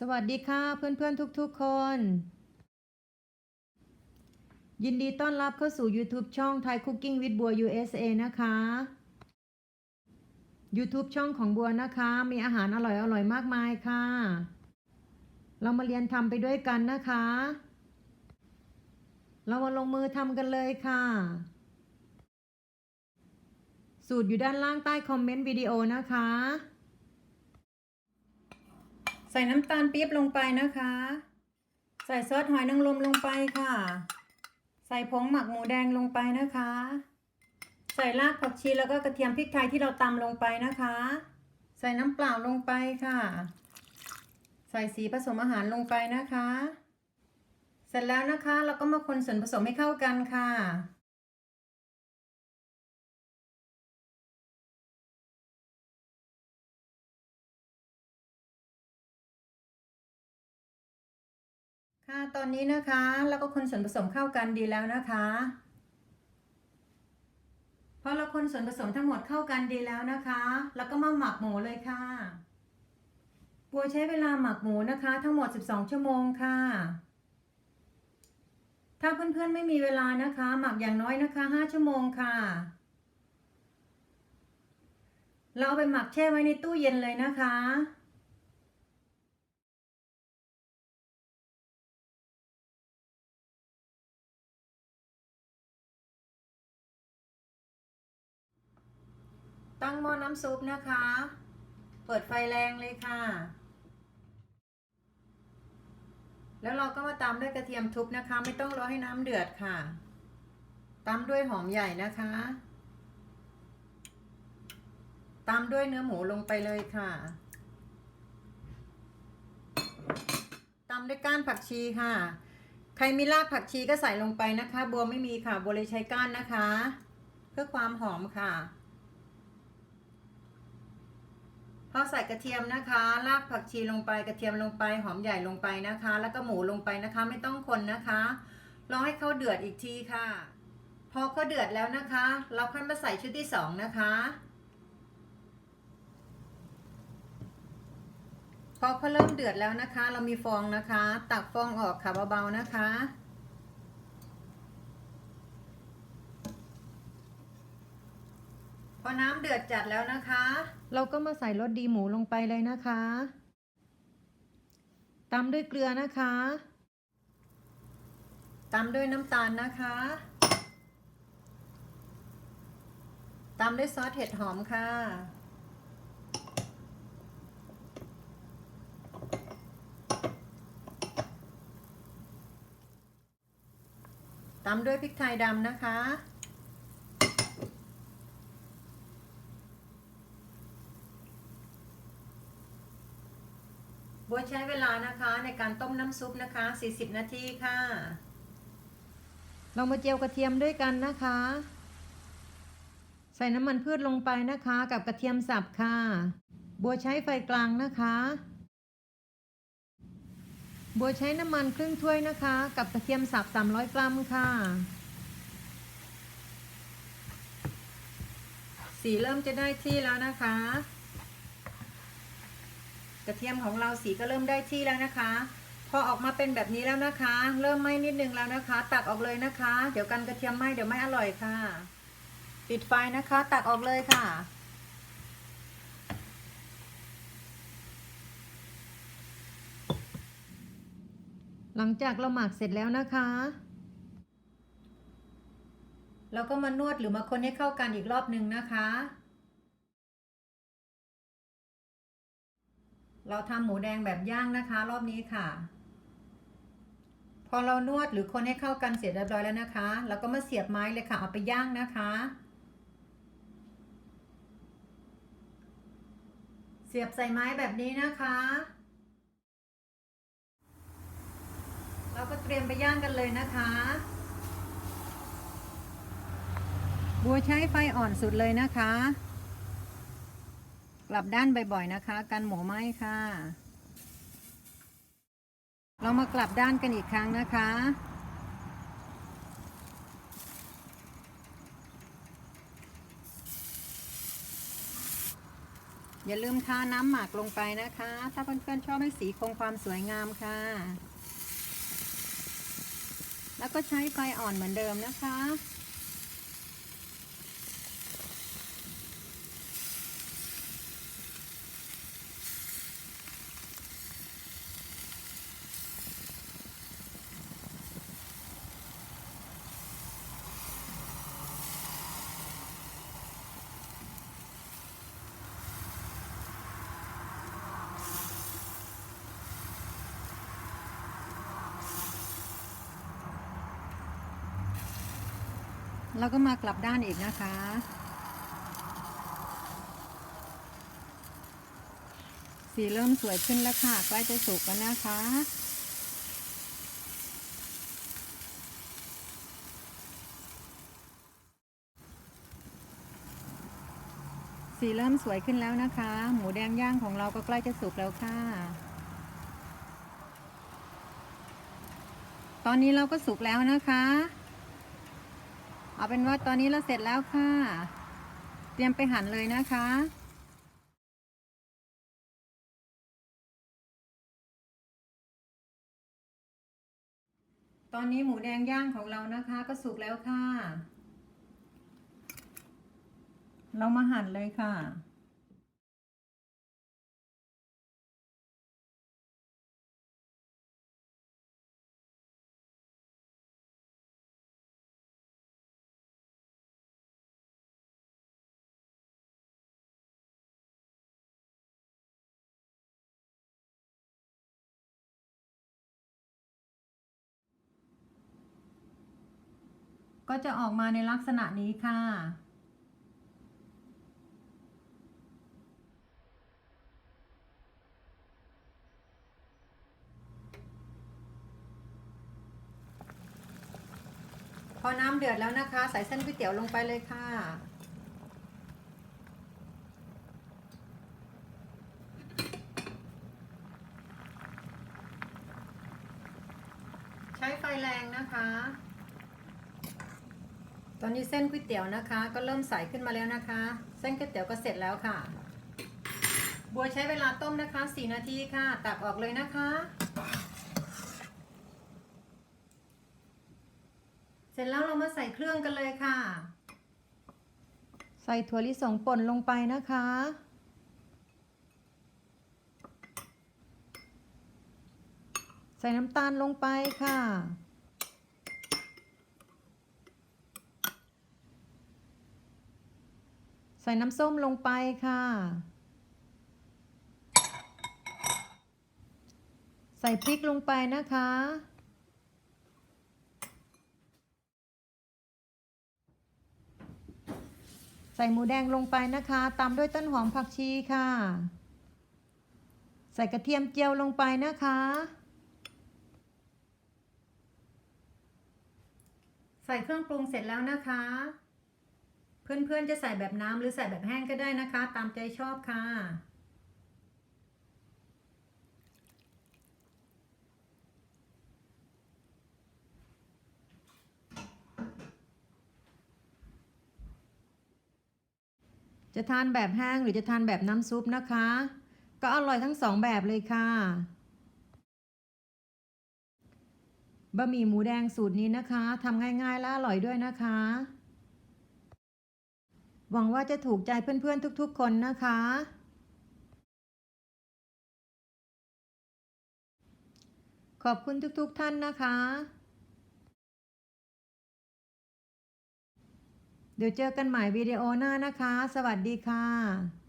สวัสดีค่ะเพื่อนๆทุกๆคน ยินดีต้อนรับเข้าสู่ YouTube ช่อง Thai Cooking with บัว USA นะคะ YouTube ช่องของบัวนะคะ มีอาหารอร่อยๆ มากมายค่ะ เรามาเรียนทำไปด้วยกันนะคะ เรามาลงมือทำกันเลยค่ะ สูตรอยู่ด้านล่างใต้คอมเมนต์วิดีโอนะคะ ใส่น้ำตาลปี๊บลงไปนะคะ ใส่ซอสหอยนางรมลงไปค่ะ ใส่ผงหมักหมูแดงลงไปนะคะ ใส่รากผักชีแล้วก็กระเทียมพริกไทยที่เราตำลงไปนะคะ ใส่น้ำเปล่าลงไปค่ะ ใส่สีผสมอาหารลงไปนะคะ เสร็จแล้วนะคะเราก็มาคนส่วนผสมให้เข้ากันค่ะ ค่ะตอนนี้นะคะเราก็คนส่วนผสมเข้ากันดีแล้วนะคะพอเราคนส่วนผสมทั้งหมดเข้ากันดีแล้วนะคะ แล้วก็มาหมักหมูเลยค่ะบัวใช้เวลาหมักหมูนะคะ ทั้งหมด 12 ชั่วโมงค่ะ ถ้าเพื่อนๆไม่มีเวลานะคะ หมักอย่างน้อยนะคะ 5 ชั่วโมงค่ะ เราเอาไปหมักแช่ไว้ในตู้เย็นเลยนะคะ ตั้งหม้อน้ำซุปนะคะ เปิดไฟแรงเลยค่ะ แล้วเราก็มาตามด้วยกระเทียมทุบนะคะ ไม่ต้องรอให้น้ำเดือดค่ะ ตามด้วยหอมใหญ่นะคะ ตามด้วยเนื้อหมูลงไปเลยค่ะ ตามด้วยก้านผักชีค่ะ ใครมีรากผักชีก็ใส่ลงไปนะคะ บัวไม่มีค่ะ บัวเลยใช้ก้านนะคะ เพื่อความหอมค่ะ พ อใส่กระเทียมนะคะรากผักชีลงไปกระเทียมลงไปหอมใหญ่ลงไปนะคะ แล้วก็หมูลงไปนะคะ ไม่ต้องคนนะคะรอให้เขาเดือดอีกทีค่ะ พอเขาเดือดแล้วนะคะ เราค่อยมาใส่ชุดที่สองนะคะ พอเขาเริ่มเดือดแล้วนะคะ เรามีฟองนะคะ ตักฟองออกค่ะเบาๆนะคะ อน้ำเดือดจัดแล้วนะคะ เราก็มาใส่รสดีหมูลงไปเลยนะคะตามด้วยเกลือนะคะตามด้วยน้ำตาลนะคะตามด้วยซอสเห็ดหอมค่ะ ตามด้วยพริกไทยดำนะคะ บัวใช้เวลานะคะในการต้มน้ำซุปนะคะ 40 นาทีค่ะ เรามาเจียวกระเทียมด้วยกันนะคะ ใส่น้ำมันพืชลงไปนะคะ กับกระเทียมสับค่ะ บัวใช้ไฟกลางนะคะ บัวใช้น้ำมันครึ่งถ้วยนะคะ กับกระเทียมสับ 300 กรัมค่ะสีเริ่มจะได้ที่แล้วนะคะ กระเทียมของเราสีก็เริ่มได้ที่แล้วนะคะ พอออกมาเป็นแบบนี้แล้วนะคะ เริ่มไหม้นิดนึงแล้วนะคะ ตักออกเลยนะคะ เดี๋ยวกันกระเทียมไหม้เดี๋ยวไม่อร่อยค่ะ ปิดไฟนะคะ ตักออกเลยค่ะหลังจากเราหมักเสร็จแล้วนะคะ เราก็มานวดหรือมาคนให้เข้ากันอีกรอบหนึ่งนะคะ เราทำหมูแดงแบบย่างนะคะ รอบนี้ค่ะ พอเรานวดหรือคนให้เข้ากันเสร็จเรียบร้อยแล้วนะคะ เราก็มาเสียบไม้เลยค่ะเอาไปย่างนะคะ เสียบใส่ไม้แบบนี้นะคะ เราก็เตรียมไปย่างกันเลยนะคะบัวใช้ไฟอ่อนสุดเลยนะคะ กลับด้านบ่อยๆนะคะ กันหมูไหม้ค่ะ เรามากลับด้านกันอีกครั้งนะคะ อย่าลืมทาน้ำหมักลงไปนะคะ ถ้าเพื่อนๆชอบให้สีคงความสวยงามค่ะ แล้วก็ใช้ไฟอ่อนเหมือนเดิมนะคะ แล้วก็มากลับด้านอีกนะคะ สีเริ่มสวยขึ้นแล้วค่ะ ใกล้จะสุกแล้วนะคะ สีเริ่มสวยขึ้นแล้วนะคะ หมูแดงย่างของเราก็ใกล้จะสุกแล้วค่ะตอนนี้เราก็สุกแล้วนะคะ เอาเป็นว่าตอนนี้เราเสร็จแล้วค่ะ เตรียมไปหั่นเลยนะคะตอนนี้หมูแดงย่างของเรานะคะก็สุกแล้วค่ะ เรามาหั่นเลยค่ะ ก็จะออกมาในลักษณะนี้ค่ะพอน้ำเดือดแล้วนะคะ ใส่เส้นก๋วยเตี๋ยวลงไปเลยค่ะ ใช้ไฟแรงนะคะ ตอนนี้เส้นก๋วยเตี๋ยวนะคะ ก็เริ่มใสขึ้นมาแล้วนะคะ เส้นก๋วยเตี๋ยวก็เสร็จแล้วค่ะ บัวใช้เวลาต้มนะคะ 4 นาทีค่ะ ตักออกเลยนะคะ เสร็จแล้วเรามาใส่เครื่องกันเลยค่ะ ใส่ถั่วลิสงป่นลงไปนะคะใส่น้ำตาลลงไปค่ะ ใส่น้ำส้มลงไปค่ะ ใส่พริกลงไปนะคะ ใส่หมูแดงลงไปนะคะ ตามด้วยต้นหอมผักชีค่ะ ใส่กระเทียมเจียวลงไปนะคะ ใส่เครื่องปรุงเสร็จแล้วนะคะ เพื่อนๆจะใส่แบบน้ำหรือใส่แบบแห้งก็ได้นะคะ ตามใจชอบค่ะ จะทานแบบแห้งหรือจะทานแบบน้ำซุปนะคะ ก็อร่อยทั้งสองแบบเลยค่ะบะหมี่หมูแดงสูตรนี้นะคะทำง่ายๆและอร่อยด้วยนะคะ หวังว่าจะถูกใจเพื่อนๆทุกๆคนนะคะ ขอบคุณทุกๆท่านนะคะ เดี๋ยวเจอกันใหม่วิดีโอหน้านะคะ สวัสดีค่ะ